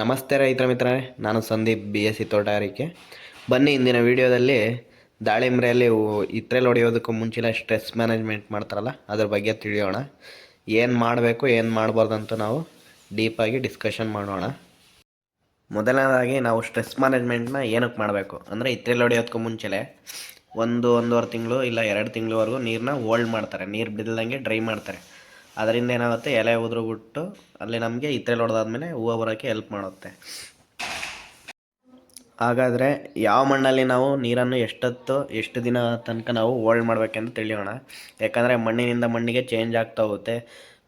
ನಮಸ್ತೆ ರೈತರ ಮಿತ್ರರೇ, ನಾನು ಸಂದೀಪ್ ಬಿ ಎಸ್ ಸಿ ತೋಟಗಾರಿಕೆ. ಬನ್ನಿ, ಇಂದಿನ ವಿಡಿಯೋದಲ್ಲಿ ದಾಳಿಂಬ್ರೆಯಲ್ಲಿ ಇತ್ರೆಲ್ ಹೊಡೆಯೋದಕ್ಕೂ ಮುಂಚಿನ ಸ್ಟ್ರೆಸ್ ಮ್ಯಾನೇಜ್ಮೆಂಟ್ ಮಾಡ್ತಾರಲ್ಲ, ಅದ್ರ ಬಗ್ಗೆ ತಿಳಿಯೋಣ. ಏನು ಮಾಡಬೇಕು, ಏನು ಮಾಡಬಾರ್ದಂತ ನಾವು ಡೀಪಾಗಿ ಡಿಸ್ಕಷನ್ ಮಾಡೋಣ. ಮೊದಲನೇದಾಗಿ, ನಾವು ಸ್ಟ್ರೆಸ್ ಮ್ಯಾನೇಜ್ಮೆಂಟ್ನ ಏನಕ್ಕೆ ಮಾಡಬೇಕು? ಅಂದರೆ ಇತ್ರೆಲ್ ಹೊಡೆಯೋದಕ್ಕೂ ಮುಂಚೆಲೆ ಒಂದು, ಒಂದೂವರೆ ತಿಂಗಳು, ಇಲ್ಲ ಎರಡು ತಿಂಗಳವರೆಗೂ ನೀರನ್ನ ಹೋಲ್ಡ್ ಮಾಡ್ತಾರೆ. ನೀರು ಬಿದ್ದಂಗೆ ಡ್ರೈ ಮಾಡ್ತಾರೆ. ಅದರಿಂದ ಏನಾಗುತ್ತೆ? ಎಲೆ ಉದುರು ಬಿಟ್ಟು ಅಲ್ಲಿ ನಮಗೆ ಇತರೆ ಹೊಡೆದಾದ್ಮೇಲೆ ಹೂವು ಬರೋಕ್ಕೆ ಹೆಲ್ಪ್ ಮಾಡುತ್ತೆ. ಹಾಗಾದರೆ ಯಾವ ಮಣ್ಣಲ್ಲಿ ನಾವು ನೀರನ್ನು ಎಷ್ಟೊತ್ತು, ಎಷ್ಟು ದಿನ ತನಕ ನಾವು ಹೋಲ್ಡ್ ಮಾಡಬೇಕೆಂದು ತಿಳಿಯೋಣ. ಯಾಕಂದರೆ ಮಣ್ಣಿನಿಂದ ಮಣ್ಣಿಗೆ ಚೇಂಜ್ ಆಗ್ತಾ ಹೋಗುತ್ತೆ.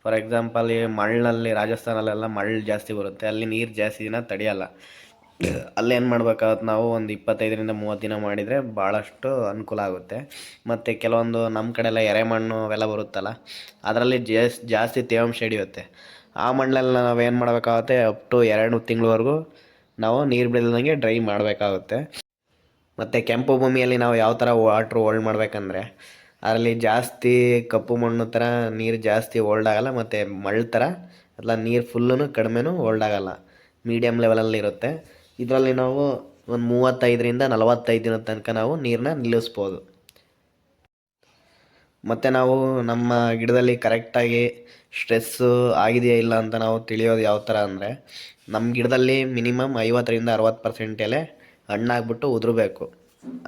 ಫಾರ್ ಎಕ್ಸಾಂಪಲ್ ಈ ಮಣ್ಣಲ್ಲಿ ರಾಜಸ್ಥಾನಲ್ಲೆಲ್ಲ ಮಳ್ಳು ಜಾಸ್ತಿ ಬರುತ್ತೆ. ಅಲ್ಲಿ ನೀರು ಜಾಸ್ತಿ ದಿನ ತಡೆಯಲ್ಲ. ಅಲ್ಲೇನು ಮಾಡ್ಬೇಕಾಗತ್ತೆ ನಾವು ಒಂದು ಇಪ್ಪತ್ತೈದರಿಂದ ಮೂವತ್ತು ದಿನ ಮಾಡಿದರೆ ಭಾಳಷ್ಟು ಅನುಕೂಲ ಆಗುತ್ತೆ. ಮತ್ತು ಕೆಲವೊಂದು ನಮ್ಮ ಕಡೆ ಎಲ್ಲ ಎರೆಮಣ್ಣು ಅವೆಲ್ಲ ಬರುತ್ತಲ್ಲ, ಅದರಲ್ಲಿ ಜಾಸ್, ಜಾಸ್ತಿ ತೇವಾಂಶ ಹಿಡಿಯುತ್ತೆ. ಆ ಮಣ್ಣಲ್ಲಿ ಏನು ಮಾಡಬೇಕಾಗುತ್ತೆ ಅಪ್ ಟು ಎರಡು ತಿಂಗಳವರೆಗೂ ನಾವು ನೀರು ಬಿಡದಂಗೆ ಡ್ರೈ ಮಾಡಬೇಕಾಗುತ್ತೆ. ಮತ್ತು ಕೆಂಪು ಭೂಮಿಯಲ್ಲಿ ನಾವು ಯಾವ ಥರ ವಾಟ್ರ್ ಹೋಲ್ಡ್ ಮಾಡಬೇಕಂದ್ರೆ, ಅದರಲ್ಲಿ ಜಾಸ್ತಿ ಕಪ್ಪು ಮಣ್ಣು ಥರ ನೀರು ಜಾಸ್ತಿ ಹೋಲ್ಡ್ ಆಗೋಲ್ಲ, ಮತ್ತು ಮಳ್ಳು ಥರ ಅಲ್ಲ ನೀರು ಫುಲ್ಲೂ ಕಡಿಮೆನೂ ಹೋಲ್ಡ್ ಆಗೋಲ್ಲ. ಮೀಡಿಯಮ್ ಲೆವೆಲಲ್ಲಿ ಇರುತ್ತೆ. ಇದರಲ್ಲಿ ನಾವು ಒಂದು ಮೂವತ್ತೈದರಿಂದ ನಲವತ್ತೈದು ದಿನದ ತನಕ ನಾವು ನೀರನ್ನ ನಿಲ್ಲಿಸ್ಬೋದು. ಮತ್ತು ನಾವು ನಮ್ಮ ಗಿಡದಲ್ಲಿ ಕರೆಕ್ಟಾಗಿ ಸ್ಟ್ರೆಸ್ಸು ಆಗಿದೆಯಾ ಇಲ್ಲ ಅಂತ ನಾವು ತಿಳಿಯೋದು ಯಾವ ಥರ ಅಂದರೆ, ನಮ್ಮ ಗಿಡದಲ್ಲಿ ಮಿನಿಮಮ್ ಐವತ್ತರಿಂದ ಅರವತ್ತು ಪರ್ಸೆಂಟ್ ಎಲೆ ಹಣ್ಣಾಗ್ಬಿಟ್ಟು ಉದುರಬೇಕು.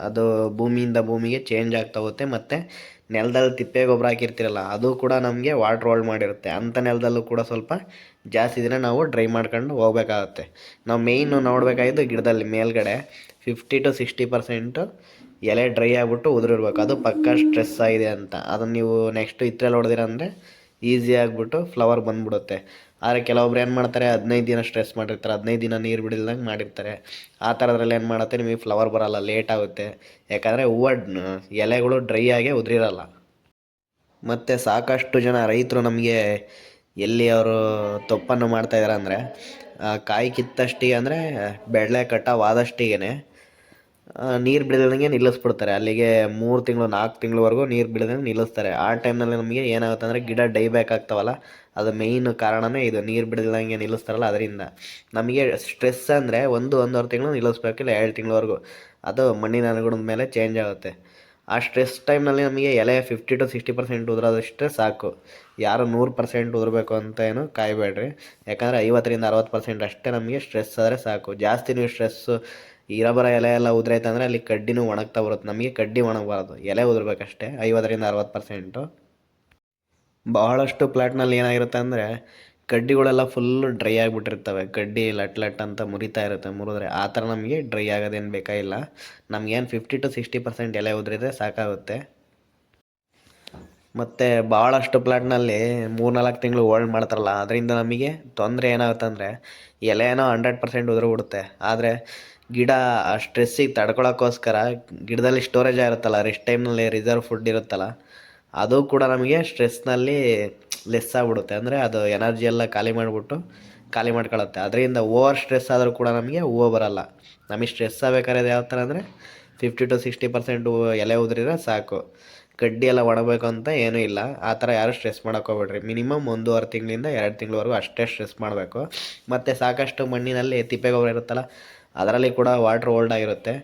ಅದು ಭೂಮಿಯಿಂದ ಭೂಮಿಗೆ ಚೇಂಜ್ ಆಗ್ತಾ ಹೋಗುತ್ತೆ ಮತ್ತು ನೆಲದಲ್ಲಿ ತಿಪ್ಪೆ ಗೊಬ್ಬರ ಹಾಕಿರ್ತೀರಲ್ಲ, ಅದು ಕೂಡ ನಮಗೆ ವಾಟ್ರ್ ಹೋಲ್ಡ್ ಮಾಡಿರುತ್ತೆ. ಅಂಥ ನೆಲದಲ್ಲೂ ಕೂಡ ಸ್ವಲ್ಪ ಜಾಸ್ತಿ ದಿನ ನಾವು ಡ್ರೈ ಮಾಡ್ಕೊಂಡು ಹೋಗ್ಬೇಕಾಗತ್ತೆ. ನಾವು ಮೇಯ್ನು ನೋಡಬೇಕಾಗಿದ್ದು ಗಿಡದಲ್ಲಿ ಮೇಲ್ಗಡೆ ಫಿಫ್ಟಿ ಟು ಸಿಕ್ಸ್ಟಿ ಪರ್ಸೆಂಟು ಎಲೆ ಡ್ರೈ ಆಗಿಬಿಟ್ಟು ಉದುರಿರ್ಬೇಕು. ಅದು ಪಕ್ಕ ಸ್ಟ್ರೆಸ್ ಆಗಿದೆ ಅಂತ. ಅದನ್ನು ನೀವು ನೆಕ್ಸ್ಟು ಇತ್ರಲ್ಲಿ ಹೊಡೆದಿರ ಅಂದರೆ ಈಸಿ ಆಗಿಬಿಟ್ಟು ಫ್ಲವರ್ ಬಂದ್ಬಿಡುತ್ತೆ. ಆದರೆ ಕೆಲವೊಬ್ರು ಏನು ಮಾಡ್ತಾರೆ, ಹದಿನೈದು ದಿನ ಸ್ಟ್ರೆಸ್ ಮಾಡಿರ್ತಾರೆ, ಹದಿನೈದು ದಿನ ನೀರು ಬಿಡಿಲ್ದಂಗೆ ಮಾಡಿರ್ತಾರೆ. ಆ ಥರದ್ರಲ್ಲಿ ಏನು ಮಾಡುತ್ತೆ, ನಿಮಗೆ ಫ್ಲವರ್ ಬರೋಲ್ಲ ಲೇಟ್ ಆಗುತ್ತೆ. ಯಾಕಂದರೆ ಹೂವು ಎಲೆಗಳು ಡ್ರೈ ಆಗಿ ಉದುರಿರಲ್ಲ. ಮತ್ತು ಸಾಕಷ್ಟು ಜನ ರೈತರು ನಮಗೆ ಎಲ್ಲಿ ಅವರು ತಪ್ಪನ್ನು ಮಾಡ್ತಾಯಿದ್ದಾರೆ ಅಂದರೆ ಕಾಯಿ ಕಿತ್ತಷ್ಟಿಗೆ ಅಂದರೆ ಬೆಳೆ ಕಟಾವಾದಷ್ಟಿಗೆ ನೀರು ಬಿಡದಂಗೆ ನಿಲ್ಲಿಸ್ಬಿಡ್ತಾರೆ. ಅಲ್ಲಿಗೆ ಮೂರು ತಿಂಗಳು, ನಾಲ್ಕು ತಿಂಗಳವರೆಗೂ ನೀರು ಬಿಡದಂಗೆ ನಿಲ್ಲಿಸ್ತಾರೆ. ಆ ಟೈಮ್ನಲ್ಲಿ ನಮಗೆ ಏನಾಗುತ್ತೆ ಅಂದರೆ ಗಿಡ ಡೈ ಆಗ್ತಾವಲ್ಲ, ಅದು ಮೇಯ್ನ್ ಕಾರಣವೇ ಇದು. ನೀರು ಬಿಡದಂಗೆ ನಿಲ್ಲಿಸ್ತಾರಲ್ಲ ಅದರಿಂದ. ನಮಗೆ ಸ್ಟ್ರೆಸ್ ಅಂದರೆ ಒಂದು, ಒಂದೂವರೆ ತಿಂಗಳು ನಿಲ್ಲಿಸ್ಬೇಕಿಲ್ಲ ಎರಡು ತಿಂಗಳವರೆಗೂ. ಅದು ಮಣ್ಣಿನ ಅನುಗುಣದ ಮೇಲೆ ಚೇಂಜ್ ಆಗುತ್ತೆ. ಆ ಸ್ಟ್ರೆಸ್ ಟೈಮ್ನಲ್ಲಿ ನಮಗೆ ಎಲೆ ಫಿಫ್ಟಿ ಟು ಸಿಕ್ಸ್ಟಿ ಪರ್ಸೆಂಟ್ ಉದುರೋದಷ್ಟೇ ಸಾಕು. ಯಾರು ನೂರು ಪರ್ಸೆಂಟ್ ಉದುರಬೇಕು ಅಂತ ಏನು ಕಾಯಬೇಡ್ರಿ. ಯಾಕಂದರೆ ಐವತ್ತರಿಂದ ಅರವತ್ತು ಪರ್ಸೆಂಟ್ ಅಷ್ಟೇ ನಮಗೆ ಸ್ಟ್ರೆಸ್ ಆದರೆ ಸಾಕು. ಜಾಸ್ತಿ ನೀವು ಸ್ಟ್ರೆಸ್ಸು ಇರಬರ ಎಲೆ ಎಲ್ಲ ಉದುರೈತಂದರೆ ಅಲ್ಲಿ ಕಡ್ಡಿನೂ ಒಣಗ್ತಾ ಬರುತ್ತೆ. ನಮಗೆ ಕಡ್ಡಿ ಒಣಗಬಾರ್ದು. ಎಲೆ ಉದುರ್ಬೇಕಷ್ಟೇ. ಐವತ್ತರಿಂದ ಅರವತ್ತು ಪರ್ಸೆಂಟು ಬಹಳಷ್ಟು ಪ್ಲಾಟ್ನಲ್ಲಿ ಏನಾಗಿರುತ್ತೆ ಅಂದರೆ ಕಡ್ಡಿಗಳೆಲ್ಲ ಫುಲ್ಲು ಡ್ರೈ ಆಗಿಬಿಟ್ಟಿರ್ತವೆ. ಕಡ್ಡಿ ಲಟ್ ಲಟ್ ಅಂತ ಮುರಿತಾ ಇರುತ್ತೆ. ಮುರಿದ್ರೆ ಆ ಥರ ನಮಗೆ ಡ್ರೈ ಆಗೋದೇನು ಬೇಕಾಗಿಲ್ಲ ನಮಗೇನು ಫಿಫ್ಟಿ ಟು ಸಿಕ್ಸ್ಟಿ ಪರ್ಸೆಂಟ್ ಎಲೆ ಉದುರಿದ್ರೆ ಸಾಕಾಗುತ್ತೆ. ಮತ್ತು ಭಾಳಷ್ಟು ಪ್ಲಾಟ್ನಲ್ಲಿ ಮೂರು ನಾಲ್ಕು ತಿಂಗಳು ಹೋಲ್ಡ್ ಮಾಡ್ತಾರಲ್ಲ, ಅದರಿಂದ ನಮಗೆ ತೊಂದರೆ ಏನಾಗುತ್ತೆ ಅಂದರೆ ಎಲೆ ಏನೋ ಹಂಡ್ರೆಡ್ ಪರ್ಸೆಂಟ್ ಉದುರು ಆದರೆ ಗಿಡ ಆ ಸ್ಟ್ರೆಸ್ಸಿಗೆ ತಡ್ಕೊಳಕ್ಕೋಸ್ಕರ ಗಿಡದಲ್ಲಿ ಸ್ಟೋರೇಜ್ ಆಗಿರುತ್ತಲ್ಲ ರೆಸ್ಟ್ ಟೈಮ್ನಲ್ಲಿ ರಿಸರ್ವ್ ಫುಡ್ ಇರುತ್ತಲ್ಲ, ಅದು ಕೂಡ ನಮಗೆ ಸ್ಟ್ರೆಸ್ನಲ್ಲಿ ಲೆಸ್ ಆಗಿಬಿಡುತ್ತೆ. ಅಂದರೆ ಅದು ಎನರ್ಜಿ ಎಲ್ಲ ಖಾಲಿ ಮಾಡಿಬಿಟ್ಟು ಖಾಲಿ ಮಾಡ್ಕೊಳತ್ತೆ. ಅದರಿಂದ ಓವರ್ ಸ್ಟ್ರೆಸ್ ಆದರೂ ಕೂಡ ನಮಗೆ ಹೂವು ಬರಲ್ಲ. ನಮಗೆ ಸ್ಟ್ರೆಸ್ ಆಗಬೇಕಾದ್ರೆ ಯಾವ ಥರ ಅಂದರೆ ಫಿಫ್ಟಿ ಟು ಸಿಕ್ಸ್ಟಿ ಪರ್ಸೆಂಟ್ ಎಲೆ ಉದ್ರಿದ್ರೆ ಸಾಕು. ಕಡ್ಡಿ ಎಲ್ಲ ಒಣಬೇಕು ಅಂತ ಏನೂ ಇಲ್ಲ. ಆ ಥರ ಯಾರು ಸ್ಟ್ರೆಸ್ ಮಾಡೋಕ್ಕೋಗ್ಬೇಡ್ರಿ ಮಿನಿಮಮ್ ಒಂದೂವರೆ ತಿಂಗಳಿಂದ ಎರಡು ತಿಂಗಳವರೆಗೂ ಅಷ್ಟೇ ಸ್ಟ್ರೆಸ್ ಮಾಡಬೇಕು. ಮತ್ತು ಸಾಕಷ್ಟು ಮಣ್ಣಿನಲ್ಲಿ ತಿಪ್ಪೆ ಗೊಬ್ಬರ ಇರುತ್ತಲ್ಲ ಅದರಲ್ಲಿ ಕೂಡ ವಾಟ್ರ್ ಓಲ್ಡ್ ಆಗಿರುತ್ತೆ.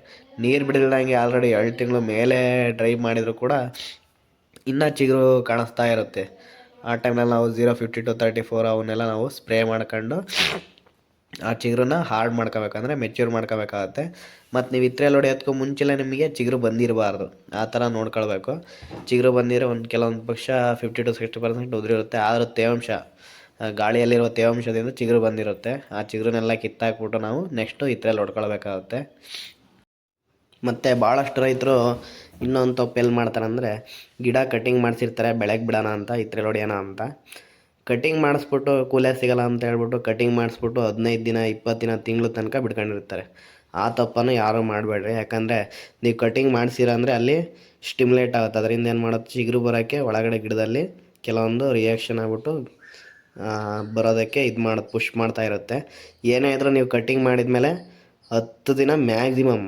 ನೀರು ಬಿಡಿಲ್ದಂಗೆ ಆಲ್ರೆಡಿ ಎರಡು ತಿಂಗಳು ಮೇಲೆ ಡ್ರೈವ್ ಮಾಡಿದರೂ ಕೂಡ ಇನ್ನೂ ಚಿಗುರು ಕಾಣಿಸ್ತಾ ಇರುತ್ತೆ. ಆ ಟೈಮ್ನಲ್ಲಿ ನಾವು zero fifty two thirty four ಅವನ್ನೆಲ್ಲ ನಾವು ಸ್ಪ್ರೇ ಮಾಡ್ಕೊಂಡು ಆ ಚಿಗುರನ್ನ ಹಾರ್ಡ್ ಮಾಡ್ಕೋಬೇಕಂದ್ರೆ ಮೆಚ್ಯೂರ್ ಮಾಡ್ಕೋಬೇಕಾಗತ್ತೆ. ಮತ್ತು ನೀವು ಇತ್ರೆಯಲ್ಲಿ ಹೊಡೆಯೋದಕ್ಕೂ ಮುಂಚೆಲೆ ನಿಮಗೆ ಚಿಗುರು ಬಂದಿರಬಾರ್ದು. ಆ ಥರ ನೋಡ್ಕೊಳ್ಬೇಕು. ಚಿಗುರು ಬಂದಿರೋ ಒಂದು ಕೆಲವೊಂದು ಪಕ್ಷ ಫಿಫ್ಟಿ ಟು ಸಿಕ್ಸ್ಟಿ ಪರ್ಸೆಂಟ್ ಉದುರಿರುತ್ತೆ. ಆದರೂ ತೇವಾಂಶ ಗಾಳಿಯಲ್ಲಿರುವ ತೇವಾಂಶದಿಂದ ಚಿಗುರು ಬಂದಿರುತ್ತೆ. ಆ ಚಿಗುರನ್ನೆಲ್ಲ ಕಿತ್ತಾಕ್ಬಿಟ್ಟು ನಾವು ನೆಕ್ಸ್ಟು ಇತ್ರೆಯಲ್ಲಿ ಹೊಡ್ಕೊಳ್ಬೇಕಾಗುತ್ತೆ. ಮತ್ತು ಭಾಳಷ್ಟು ರೈತರು ಇನ್ನೊಂದು ತಪ್ಪು ಎಲ್ಲಿ ಮಾಡ್ತಾರೆ ಅಂದರೆ ಗಿಡ ಕಟ್ಟಿಂಗ್ ಮಾಡಿಸಿರ್ತಾರೆ ಬೆಳಗ್ಗೆ ಬಿಡೋಣ ಅಂತ ಇತ್ರೆಯಲ್ಲಿ ಹೊಡೆಯೋಣ ಅಂತ. ಕಟ್ಟಿಂಗ್ ಮಾಡಿಸ್ಬಿಟ್ಟು ಕೂಲೆ ಸಿಗಲ್ಲ ಅಂತ ಹೇಳ್ಬಿಟ್ಟು ಕಟ್ಟಿಂಗ್ ಮಾಡಿಸ್ಬಿಟ್ಟು ಹದಿನೈದು ದಿನ, ಇಪ್ಪತ್ತು ದಿನ, ತಿಂಗಳು ತನಕ ಬಿಡ್ಕೊಂಡಿರ್ತಾರೆ ಆ ತಪ್ಪನ್ನು ಯಾರೂ ಮಾಡಬೇಡ್ರಿ. ಯಾಕಂದರೆ ನೀವು ಕಟ್ಟಿಂಗ್ ಮಾಡಿಸಿರ ಅಂದರೆ ಅಲ್ಲಿ ಸ್ಟಿಮ್ಯುಲೇಟ್ ಆಗುತ್ತೆ. ಅದರಿಂದ ಏನು ಮಾಡುತ್ತೆ? ಚಿಗುರು ಬರೋಕ್ಕೆ ಒಳಗಡೆ ಗಿಡದಲ್ಲಿ ಕೆಲವೊಂದು ರಿಯಾಕ್ಷನ್ ಆಗ್ಬಿಟ್ಟು ಬರೋದಕ್ಕೆ ಇದು ಮಾಡಿ ಪುಷ್ ಮಾಡ್ತಾ ಇರುತ್ತೆ. ಏನೇ ಇದ್ರೂ ನೀವು ಕಟ್ಟಿಂಗ್ ಮಾಡಿದ್ಮೇಲೆ ಹತ್ತು ದಿನ ಮ್ಯಾಕ್ಸಿಮಮ್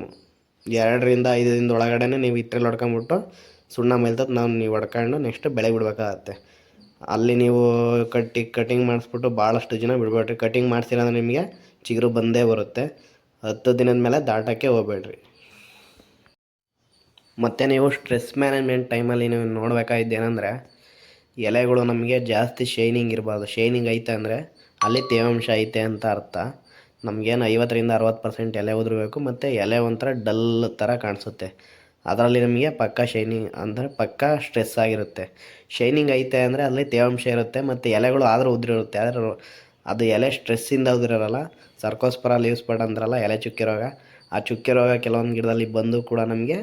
ಎರಡರಿಂದ ಐದು ದಿನದ ಒಳಗಡೆ ನೀವು ಇತ್ರೆಲ್ಲಿ ಹೊಡ್ಕೊಂಬಿಟ್ಟು ಸುಣ್ಣ ಮೇಲ್ತದ್ದು ನಾವು ನೀವು ಹೊಡ್ಕೊಂಡು ನೆಕ್ಸ್ಟ್ ಬೆಳೆ ಬಿಡಬೇಕಾಗತ್ತೆ. ಅಲ್ಲಿ ನೀವು ಕಟ್ಟಿ ಕಟ್ಟಿಂಗ್ ಮಾಡಿಸ್ಬಿಟ್ಟು ಭಾಳಷ್ಟು ಜನ ಬಿಡಬೇಡ್ರಿ. ಮಾಡ್ಸಿಲ್ಲ ಅಂದರೆ ನಿಮಗೆ ಚಿಗುರು ಬಂದೇ ಬರುತ್ತೆ. ಹತ್ತು ದಿನದ ಮೇಲೆ ದಾಟಕ್ಕೆ ಹೋಗ್ಬೇಡ್ರಿ. ಮತ್ತು ನೀವು ಸ್ಟ್ರೆಸ್ ಮ್ಯಾನೇಜ್ಮೆಂಟ್ ಟೈಮಲ್ಲಿ ನೀವು ನೋಡಬೇಕಾಗಿದ್ದು ಏನಂದರೆ ಎಲೆಗಳು ನಮಗೆ ಜಾಸ್ತಿ ಶೈನಿಂಗ್ ಇರಬಾರ್ದು. ಶೈನಿಂಗ್ ಐತೆ ಅಂದರೆ ಅಲ್ಲಿ ತೇವಾಂಶ ಐತೆ ಅಂತ ಅರ್ಥ. ನಮಗೇನು ಐವತ್ತರಿಂದ ಅರವತ್ತು ಪರ್ಸೆಂಟ್ ಎಲೆ ಉದುರಬೇಕು ಮತ್ತು ಎಲೆ ಒಂಥರ ಡಲ್ ಥರ ಕಾಣಿಸುತ್ತೆ. ಅದರಲ್ಲಿ ನಮಗೆ ಪಕ್ಕ ಶೈನಿಂಗ್ ಅಂದರೆ ಪಕ್ಕ ಸ್ಟ್ರೆಸ್ ಆಗಿರುತ್ತೆ. ಶೈನಿಂಗ್ ಐತೆ ಅಂದರೆ ಅಲ್ಲಿ ತೇವಾಂಶ ಇರುತ್ತೆ ಮತ್ತು ಎಲೆಗಳು ಆದರೂ ಉದುರಿರುತ್ತೆ. ಆದರೆ ಅದು ಎಲೆ ಸ್ಟ್ರೆಸ್ಸಿಂದ ಉದುರಿರಲ್ಲ ಸರ್ಕೋಸ್ಪರ ಲೀವ್ಸ್ ಪಡ ಅಂದ್ರಲ್ಲ ಎಲೆ ಚುಕ್ಕೆ ರೋಗ ಆ ಚುಕ್ಕೆ ರೋಗ ಕೆಲವೊಂದು ಗಿಡದಲ್ಲಿ ಬಂದು ಕೂಡ ನಮಗೆ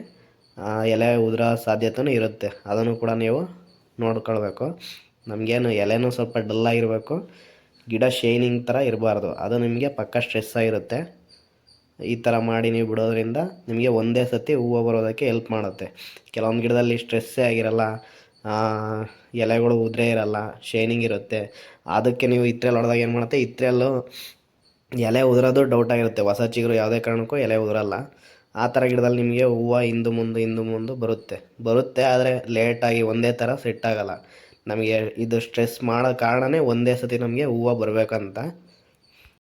ಎಲೆ ಉದುರೋ ಸಾಧ್ಯತೆಯೂ ಇರುತ್ತೆ. ಅದನ್ನು ಕೂಡ ನೀವು ನೋಡ್ಕೊಳ್ಬೇಕು. ನಮಗೇನು ಎಲೆನೂ ಸ್ವಲ್ಪ ಡಲ್ ಆಗಿರಬೇಕು ಗಿಡ ಶೈನಿಂಗ್ ಥರ ಇರಬಾರ್ದು. ಅದು ನಿಮಗೆ ಪಕ್ಕ ಸ್ಟ್ರೆಸ್ ಆಗಿರುತ್ತೆ. ಈ ಥರ ಮಾಡಿ ನೀವು ಬಿಡೋದ್ರಿಂದ ನಿಮಗೆ ಒಂದೇ ಸತಿ ಹೂವು ಬರೋದಕ್ಕೆ ಹೆಲ್ಪ್ ಮಾಡುತ್ತೆ. ಕೆಲವೊಂದು ಗಿಡದಲ್ಲಿ ಸ್ಟ್ರೆಸ್ಸೇ ಆಗಿರಲ್ಲ ಎಲೆಗಳು ಉದುರೇ ಇರಲ್ಲ, ಶೈನಿಂಗ್ ಇರುತ್ತೆ. ಅದಕ್ಕೆ ನೀವು ಇತ್ರೆಲ್ಲಿ ಹೊಡೆದಾಗ ಏನು ಮಾಡುತ್ತೆ? ಇತ್ರೆಲ್ಲೂ ಎಲೆ ಉದುರೋದು ಡೌಟ್ ಆಗಿರುತ್ತೆ. ಹೊಸ ಚಿಗುರು ಯಾವುದೇ ಕಾರಣಕ್ಕೂ ಎಲೆ ಉದುರಲ್ಲ. ಆ ಥರ ಗಿಡದಲ್ಲಿ ನಿಮಗೆ ಹೂವು ಹಿಂದೆ ಮುಂದೆ ಹಿಂದೆ ಮುಂದೆ ಬರುತ್ತೆ. ಬರುತ್ತೆ, ಆದರೆ ಲೇಟಾಗಿ ಒಂದೇ ಥರ ಸೆಟ್ ಆಗಲ್ಲ. ನಮಗೆ ಇದು ಸ್ಟ್ರೆಸ್ ಮಾಡೋ ಕಾರಣನೇ ಒಂದೇ ಸತಿ ನಮಗೆ ಹೂವು ಬರಬೇಕಂತ